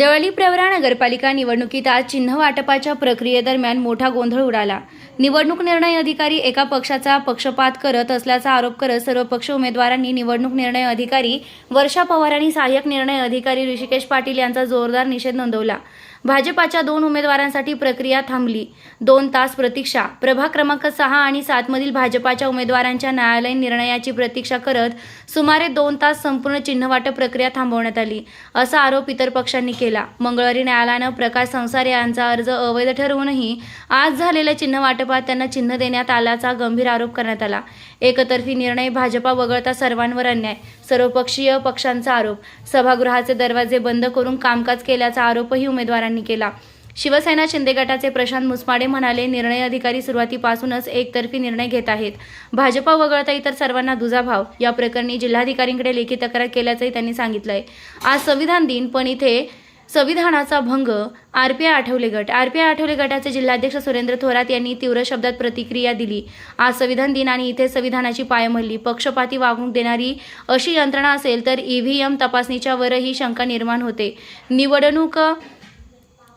देवळी प्रवरा नगरपालिका निवडणुकीत आज चिन्ह वाटपाच्या प्रक्रियेदरम्यान मोठा गोंधळ उडाला. निवडणूक निर्णय अधिकारी एका पक्षाचा पक्षपात करत असल्याचा आरोप करत सर्व पक्ष उमेदवारांनी निवडणूक निर्णय अधिकारी वर्षा पवार आणि सहाय्यक निर्णय अधिकारी ऋषिकेश पाटील यांचा जोरदार निषेध नोंदवला. भाजपाच्या दोन उमेदवारांसाठी प्रक्रिया थांबली. दोन तास प्रतीक्षा. प्रभाग क्रमांक सहा आणि सातमधील भाजपाच्या उमेदवारांच्या न्यायालयीन निर्णयाची प्रतीक्षा करत सुमारे दोन तास संपूर्ण चिन्हवाटप प्रक्रिया थांबवण्यात आली असा आरोप इतर पक्षांनी केला. मंगळवारी न्यायालयानं प्रकाश संसार यांचा अर्ज अवैध ठरवूनही आज झालेल्या चिन्ह वाटपात त्यांना चिन्ह देण्यात आल्याचा गंभीर आरोप करण्यात आला. एकतर्फी निर्णय भाजपा वगळता सर्वांवर अन्याय सर्वपक्षीय पक्षांचा आरोप. सभागृहाचे दरवाजे बंद करून कामकाज केल्याचा आरोपही उमेदवारांनी केला. शिवसेना शिंदे गटाचे प्रशांत मुसमाडे म्हणाले निर्णय अधिकारी सुरुवातीपासूनच एकतर्फी निर्णय घेत आहेत. भाजपा वगळता इतर सर्वांना दुजाभाव. या प्रकरणी जिल्हाधिकाऱ्यांकडे लेखी तक्रार केल्याचंही त्यांनी सांगितलंय. आज संविधान दिन पण इथे संविधानाचा भंग आरपीआय आठवले गट. आरपीआय आठवले गटाचे जिल्हाध्यक्ष सुरेंद्र थोरात यांनी तीव्र शब्दात प्रतिक्रिया दिली. आज संविधान दिन आणि इथे संविधानाची पायमल्ली. पक्षपाती वागणूक देणारी अशी यंत्रणा असेल तर ईव्हीएम तपासणीच्या वरही शंका निर्माण होते. निवडणूक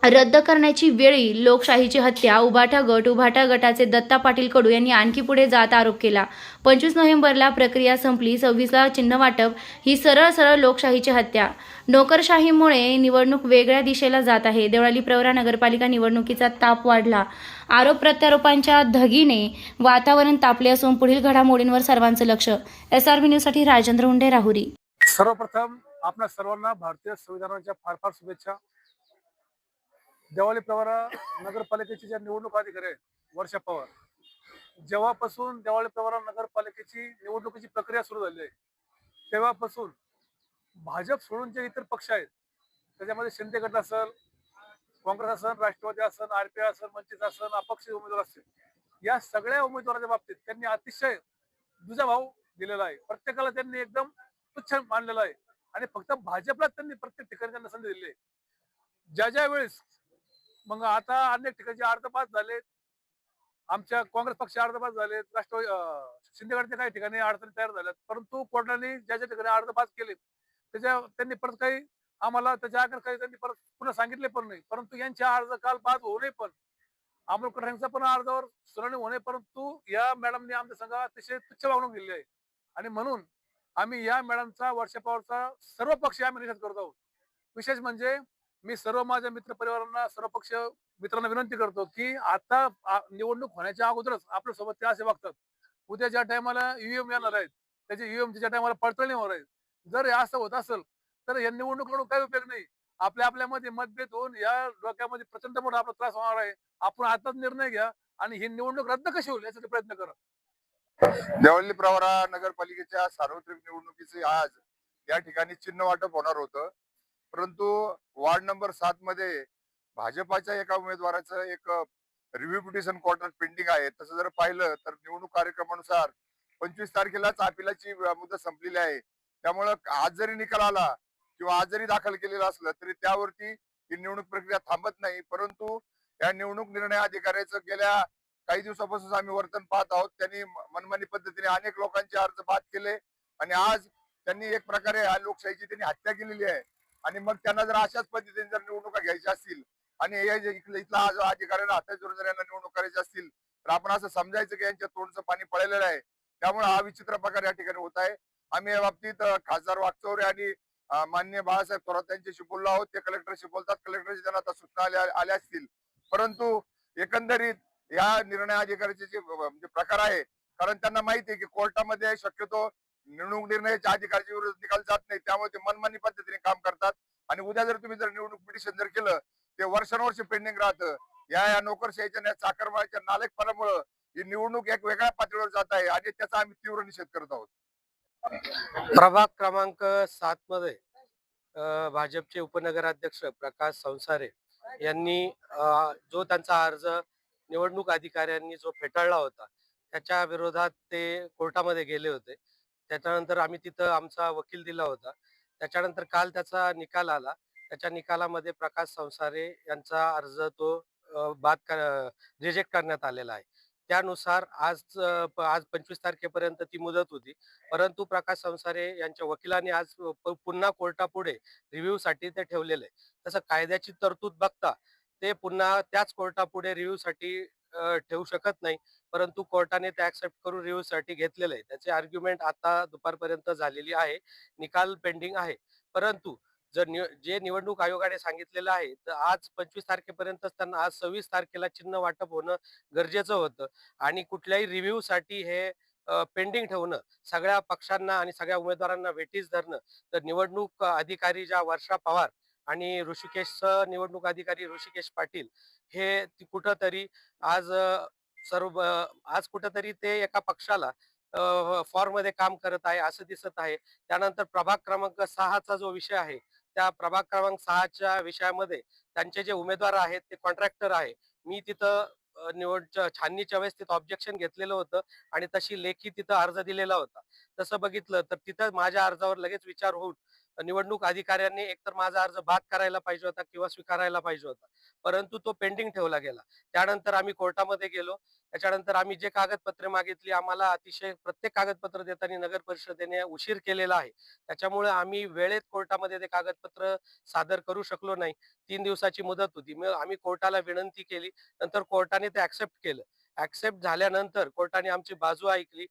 रद्द करण्याची वेळी लोकशाहीची हत्या उभाटा गट उभाटा गटाचे दत्ता पाटील कडू यांनी आणखी पुढे जात आरोप केला. पंचवीस नोव्हेंबरला प्रक्रिया संपली सव्वीसला चिन्ह वाटप ही सरळ सरळ लोकशाहीची हत्या. नोकरशाहीमुळे निवडणूक वेगळ्या दिशेला जात आहे. देवळाली प्रवरा नगरपालिका निवडणुकीचा ताप वाढला. आरोप प्रत्यारोपांच्या धगीने वातावरण तापले असून पुढील घडामोडींवर सर्वांचं लक्ष. एस आर न्यूजसाठी राजेंद्र हुंडे राहुरी. सर्वप्रथम आपल्या सर्वांना भारतीय संविधानाच्या फार फार शुभेच्छा. देवाली प्रवारा नगरपालिकेचे ज्या निवडणूक अधिकारी आहेत वर्षा पवार. जेव्हापासून देवाळी प्रवरा नगरपालिकेची निवडणुकीची प्रक्रिया सुरू झाली आहे तेव्हापासून भाजप सोडून जे इतर पक्ष आहेत त्याच्यामध्ये शिंदे गट असेल काँग्रेस असेल राष्ट्रवादी असेल आरपीआय असेल वंचित असेल अपक्ष उमेदवार असतील या सगळ्या उमेदवाराच्या बाबतीत त्यांनी अतिशय दुजाभाव दिलेला आहे. प्रत्येकाला त्यांनी एकदम तुच्छ मानलेला आहे. आणि फक्त भाजपला त्यांनी प्रत्येक ठिकाणी त्यांना संधी दिली आहे. ज्या ज्या वेळेस मग आता अनेक ठिकाणी अर्ध पास झाले आमच्या काँग्रेस पक्ष अर्ध पास झाले राष्ट्रवादी अं, काही ठिकाणी अडचणी तयार झाल्यात. परंतु कोर्टाने ज्या ज्या ठिकाणी अर्ध पास केले त्याच्या त्यांनी परत काही आम्हाला त्याच्या आगर काही त्यांनी परत पुन्हा सांगितले पण नाही. परंतु यांच्या अर्ज काल पास होणे पण अमोल यांचा पण अर्जावर सुनावणी होणे परंतु या मॅडमने आमच्या संघात अतिशय तुच्छ वागणूक दिली आहे. आणि म्हणून आम्ही या मॅडमचा वर्षपावरचा सर्व पक्ष आम्ही निषेध करत आहोत. विशेष म्हणजे मी सर्व माझ्या मित्र परिवारांना सर्व पक्ष मित्रांना विनंती करतो की आता निवडणूक होण्याच्या अगोदरच आपल्यासोबत ते असे वागतात. उद्या ज्या टायमाला ईव्हीएम येणार आहेत त्याचे ईव्हीएम ज्या टायमाला पडताळणी होणार आहेत जर हे असं होत असेल तर या निवडणूक लढून काही उपयोग नाही. आपल्या आपल्यामध्ये मतभेद होऊन या डोक्यामध्ये प्रचंड मोठा आपला त्रास होणार आहे. आपण आताच निर्णय घ्या आणि ही निवडणूक रद्द कशी होईल यासाठी प्रयत्न करा. देवल्ली प्रवरा नगरपालिकेच्या सार्वत्रिक निवडणुकीचे आज या ठिकाणी चिन्ह वाटप होणार होतं. परंतु वार्ड नंबर सात मध्ये भाजपाच्या एका उमेदवाराचं एक रिव्ह्यू पिटिशन कोर्टात पेंडिंग आहे. तसं जर पाहिलं तर निवडणूक कार्यक्रमानुसार पंचवीस तारखेलाच अपिलाची मुदत संपलेली आहे. त्यामुळं आज जरी निकाल आला किंवा आज जरी दाखल केलेलं असलं तरी त्यावरती ही निवडणूक प्रक्रिया थांबत नाही. परंतु या निवडणूक निर्णय अधिकाऱ्याचं गेल्या काही दिवसापासून आम्ही वर्तन पाहत आहोत. त्यांनी मनमानी पद्धतीने अनेक लोकांचे अर्ज बाद केले आणि आज त्यांनी एक प्रकारे या लोकशाहीची त्यांनी हत्या केलेली आहे. आणि मग त्यांना जर अशाच पद्धतीने जर निवडणुका घ्यायच्या असतील आणि हे इथला अधिकाऱ्यांना हातात धरून जर यांना निवडणूक करायची असतील तर आपण असं समजायचं की यांच्या तोंडचं पाणी पळलेलं आहे. त्यामुळे हा विचित्र प्रकार या ठिकाणी होत आहे. आम्ही या बाबतीत खासदार वागचौरे आणि मान्य बाळासाहेब थोरात यांच्याशी बोललो आहोत. ते कलेक्टरशी बोलतात. कलेक्टरशी त्यांना आता सूचना आल्या आल्या असतील. परंतु एकंदरीत या निर्णय अधिकाऱ्याचे जे म्हणजे प्रकार आहे कारण त्यांना माहिती आहे की कोर्टामध्ये शक्यतो निवडणूक निर्णयाच्या अधिकाऱ्याच्या विरोधात निकाल जात नाही त्यामुळे ते मनमानी पद्धतीने काम करतात. आणि उद्या जर तुम्ही जर निवडणूक पिटिशन जर केलं ते वर्षानुवर्ष पेंडिंग राहतं. या या नोकरशाहीच्या चाकरमाळ्याच्या नालेकपणामुळं ही निवडणूक एक वेगळ्या पातळीवर जात आहे आणि त्याचा आम्ही तीव्र निषेध करत आहोत. प्रभाग क्रमांक सात मध्ये भाजपचे उपनगराध्यक्ष प्रकाश संसारे यांनी जो त्यांचा अर्ज निवडणूक अधिकाऱ्यांनी जो फेटाळला होता त्याच्या विरोधात ते कोर्टामध्ये गेले होते. त्याच्यानंतर आम्ही तिथं आमचा वकील दिला होता. त्याच्यानंतर काल त्याचा निकाल आला. त्याच्या निकालामध्ये प्रकाश संसारे यांचा अर्ज तो बाद रिजेक्ट करण्यात आलेला आहे. त्यानुसार आज आज पंचवीस तारखेपर्यंत ती मुदत होती. परंतु प्रकाश संसारे यांच्या वकिलांनी आज पुन्हा कोर्टापुढे रिव्ह्यूसाठी ते ठेवलेले. तसं कायद्याची तरतूद बघता ते पुन्हा त्याच कोर्टापुढे रिव्ह्यू साठी ठेवू शकत नाही. परंतु कोर्टाने ते ऍक्सेप्ट करून रिव्ह्यू साठी घेतलेलं आहे. त्याचे आर्ग्युमेंट आता दुपारपर्यंत झालेली आहे. निकाल पेंडिंग आहे. परंतु जर निव- जे निवडणूक आयोगाने सांगितलेलं आहे तर आज पंचवीस तारखेपर्यंतच त्यांना आज सव्वीस तारखेला चिन्ह वाटप होणं गरजेचं होतं. आणि कुठल्याही रिव्ह्यूसाठी हे पेंडिंग ठेवणं सगळ्या पक्षांना आणि सगळ्या उमेदवारांना वेटीस धरणं तर निवडणूक अधिकारी ज्या वर्षा पवार आणि ऋषिकेश निवडणूक अधिकारी ऋषिकेश पाटील हे कुठंतरी आज सर्व आज कुठंतरी ते एका पक्षाला फॉर्ममध्ये काम करत आहे असं दिसत आहे. त्यानंतर प्रभाग क्रमांक सहाचा जो विषय आहे त्या प्रभाग क्रमांक सहाच्या विषयामध्ये त्यांचे जे उमेदवार आहेत ते कॉन्ट्रॅक्टर आहे. मी तिथं निवड छाननीच्या वेळेस तिथं ऑब्जेक्शन घेतलेलं होतं आणि तशी लेखी तिथं अर्ज दिलेला होता. तसं बघितलं तर तिथं माझ्या अर्जावर लगेच विचार होऊन निवडणूक अधिकाऱ्यांनी एकतर माझा अर्ज बाद करायला पाहिजे होता किंवा स्वीकारायला पाहिजे होता. परंतु तो पेंडिंग ठेवला गेला. त्यानंतर आम्ही कोर्टामध्ये गेलो. त्याच्यानंतर आम्ही जे कागदपत्रे मागितली आम्हाला अतिशय प्रत्येक कागदपत्र देताना नगर परिषदेने उशीर केलेला आहे. त्याच्यामुळे आम्ही वेळेत कोर्टामध्ये ते कागदपत्र सादर करू शकलो नाही. तीन दिवसाची मुदत होती. मग आम्ही कोर्टाला विनंती केली. नंतर कोर्टाने ते ऍक्सेप्ट केलं. ऍक्सेप्ट झाल्यानंतर कोर्टाने आमची बाजू ऐकली.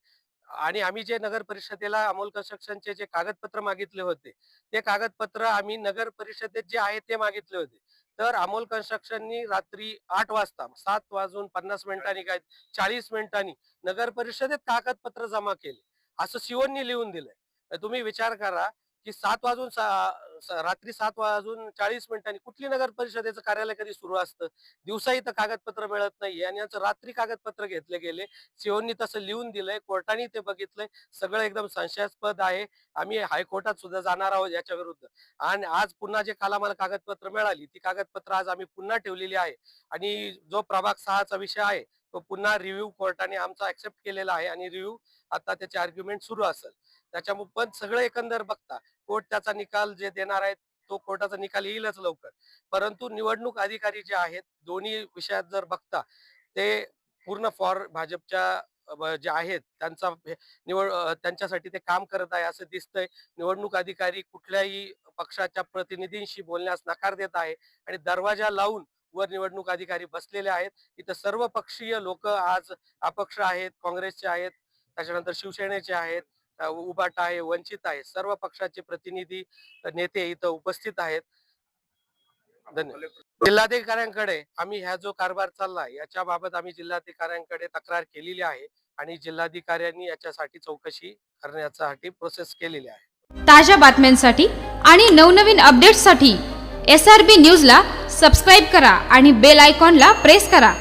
आणि आम्ही जे नगर परिषदेला अमोल कन्स्ट्रक्शनचे जे कागदपत्र मागितले होते ते कागदपत्र आम्ही नगर परिषदेत जे आहे ते मागितले होते. तर अमोल कन्स्ट्रक्शननी रात्री आठ वाजता सात वाजून पन्नास मिनिटांनी काय चाळीस मिनिटांनी नगर परिषदेत कागदपत्र जमा केले. असं सिओननी लिहून दिलंय. तर तुम्ही विचार करा की सात वाजून स- रात्री सात वाजून चाळीस मिनिटांनी कुठली नगर परिषदेचं कार्यालय कधी सुरू असतं? दिवसा इथं कागदपत्र मिळत नाही आणि याचं रात्री कागदपत्र घेतले गेले. सीओनी तसं लिहून दिलंय कोर्टाने ते बघितलंय. सगळं एकदम संशयास्पद आहे. आम्ही हायकोर्टात सुद्धा जाणार आहोत याच्या विरुद्ध. आणि आज पुन्हा जे काल आम्हाला कागदपत्र मिळाली ती कागदपत्र आज आम्ही पुन्हा ठेवलेली आहे. आणि जो प्रभाग सहाचा विषय आहे तो पुन्हा रिव्ह्यू कोर्टाने आमचा ऍक्सेप्ट केलेला आहे आणि रिव्ह्यू आता त्याचे आर्ग्युमेंट सुरू असेल. त्याच्यामुळे पण सगळं एकंदर बघता कोर्ट त्याचा निकाल जे देणार आहेत तो कोर्टाचा निकाल येईलच लवकर. परंतु निवडणूक अधिकारी जे आहेत दोन्ही विषयात जर बघता ते पूर्ण फॉर भाजपच्या जे आहेत त्यांचा निवड त्यांच्यासाठी ते काम करत आहे असं दिसतंय. निवडणूक अधिकारी कुठल्याही पक्षाच्या प्रतिनिधींशी बोलण्यास नकार देत आहे आणि दरवाजा लावून वर निवडणूक अधिकारी बसलेले आहेत. इथं सर्व पक्षीय लोक आज अपक्ष आहेत काँग्रेसचे आहेत त्याच्यानंतर शिवसेनेचे आहेत अ, उबाटा आहे वंचित आहे सर्व पक्षाचे प्रतिनिधी नेते इथं उपस्थित आहेत. धन्यवाद जिल्हाधिकाऱ्यांकडे आम्ही ह्या जो कारभार चाललाय याच्या बाबत आम्ही जिल्हाधिकाऱ्यांकडे तक्रार केलेली आहे आणि जिल्हाधिकाऱ्यांनी याच्यासाठी चौकशी करण्यासाठी प्रोसेस केलेली आहे. ताज्या बातम्यांसाठी आणि नवनवीन अपडेट्ससाठी एस आर बी न्यूजला सबस्क्राईब करा आणि बेल आयकॉनला प्रेस करा.